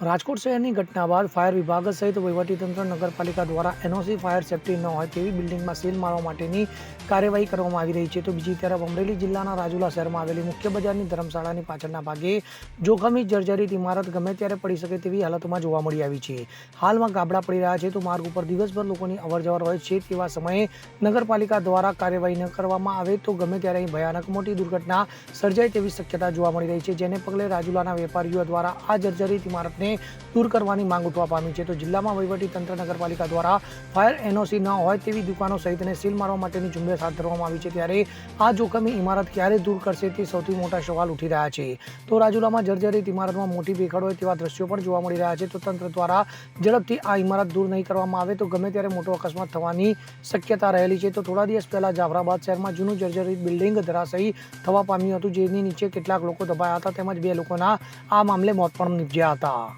રાજકોટ શહેરની ઘટના બાદ ફાયર વિભાગ સહિત વહીવટીતંત્ર નગરપાલિકા દ્વારા એનઓસી ફાયર સેફટી ન હોય તેવી બિલ્ડિંગમાં સીલ મારવા માટેની કાર્યવાહી કરવામાં આવી રહી છે. તો બીજી તરફ અમરેલી જિલ્લાના રાજુલા શહેરમાં આવેલી મુખ્ય બજારની ધર્મશાળાની પાછળના ભાગે જોખમી, જર્જરિત ઇમારત ગમે ત્યારે પડી શકે તેવી હાલતમાં જોવા મળી આવી છે. હાલમાં ગાબડા પડી રહ્યા છે તો માર્ગ ઉપર દિવસભર લોકોની અવરજવર હોય છે તેવા સમયે નગરપાલિકા દ્વારા કાર્યવાહી ન કરવામાં આવે તો ગમે ત્યારે અહીં ભયાનક મોટી દુર્ઘટના સર્જાય તેવી શક્યતા જોવા મળી રહી છે. જેને પગલે રાજુલાના વેપારીઓ દ્વારા આ જર્જરિત ઇમારતને દૂર કરવાની માંગ ઉઠવા પામી છે. તો જિલ્લામાં વહીવટી તંત્ર નગરપાલિકા દ્વારા ફાયર એનઓસી ન હોય તેવી દુકાનો સહિતને સીલ મારવા માટેની ઝુંબેશ હાથ ધરવામાં આવી છે. ત્યારે આ જોખમી ઇમારત ક્યારે દૂર કરશે તે સૌથી મોટા સવાલ ઉઠી રહ્યા છે. તો રાજુલામાં જર્જરિત ઇમારતમાં મોટી ભેખડ હોય તેવા દ્રશ્યો પણ જોવા મળી રહ્યા છે. તો તંત્ર દ્વારા ઝડપથી આ ઇમારત દૂર નહીં કરવામાં આવે તો ગમે ત્યારે મોટો અકસ્માત થવાની શક્યતા રહેલી છે. તો થોડા દિવસ પહેલા જાફરાબાદ શહેરમાં જૂનું જર્જરિત બિલ્ડિંગ ધરાશયી થવા પામ્યું હતું, જેની નીચે કેટલાક લોકો દબાયા હતા. તેમજ બે લોકોના આ મામલે મોત પણ નીપજ્યા હતા.